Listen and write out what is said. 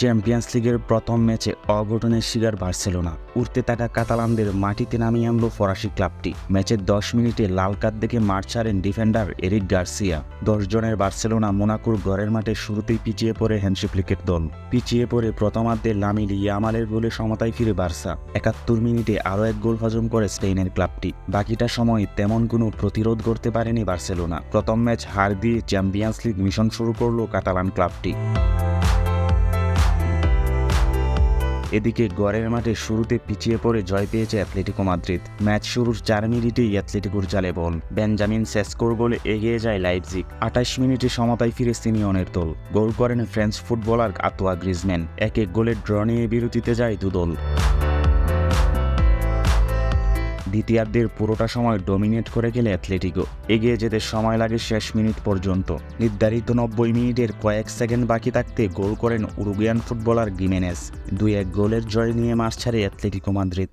Champions লিগের প্রথম ম্যাচে অঘটনের শিকার বার্সেলোনা। উঠতে থাকা কাতালানদের মাটিতে নামিয়ে আনলো ফরাসি ক্লাবটি। ম্যাচের দশ মিনিটে লাল কার্ড দেখে মাঠ ছাড়েন ডিফেন্ডার এরিক গার্সিয়া। দশ জনের বার্সেলোনা মোনাকোর ঘরের মাঠে শুরুতেই পিছিয়ে পড়ে হ্যান্ডশিপ্লিকের দল। পিছিয়ে পড়ে প্রথমার্ধে লামিল ইয়ামালের গোলে সমতায় ফিরে বার্সা। একাত্তর মিনিটে আরও এক গোল হজম করে স্পেনের ক্লাবটি। বাকিটা সময় তেমন কোনো প্রতিরোধ করতে পারেনি বার্সেলোনা। প্রথম ম্যাচ হার দিয়ে চ্যাম্পিয়ন্স লিগ মিশন শুরু করল কাতালান ক্লাবটি। এদিকে গড়ের মাঠে শুরুতে পিছিয়ে পড়ে জয় পেয়েছে অ্যাথলেটিকো মাদ্রিদ। ম্যাচ শুরুর চার মিনিটেই অ্যাথলেটিকোর জালে বল। বেঞ্জামিন সেস্কোর বলে এগিয়ে যায় লাইভজিক আঠাশ মিনিটে সমতায় ফিরে সিনিয়নের দল। গোল করেন ফ্রেঞ্চ ফুটবলার আতোয়া গ্রিজম্যান এক এক গোলের ড্র নিয়ে বিরতিতে যায় দুদল। দ্বিতীয়ার্ধের পুরোটা সময় ডমিনেট করে গেলে অ্যাথলেটিকো। এগিয়ে যেতে সময় লাগে শেষ মিনিট পর্যন্ত। নির্ধারিত নব্বই মিনিটের কয়েক সেকেন্ড বাকি থাকতে গোল করেন উরুগিয়ান ফুটবলার গিমেনেস। দুই এক গোলের জয় নিয়ে মাস ছাড়ে অ্যাথলেটিকো মাদ্রিদ।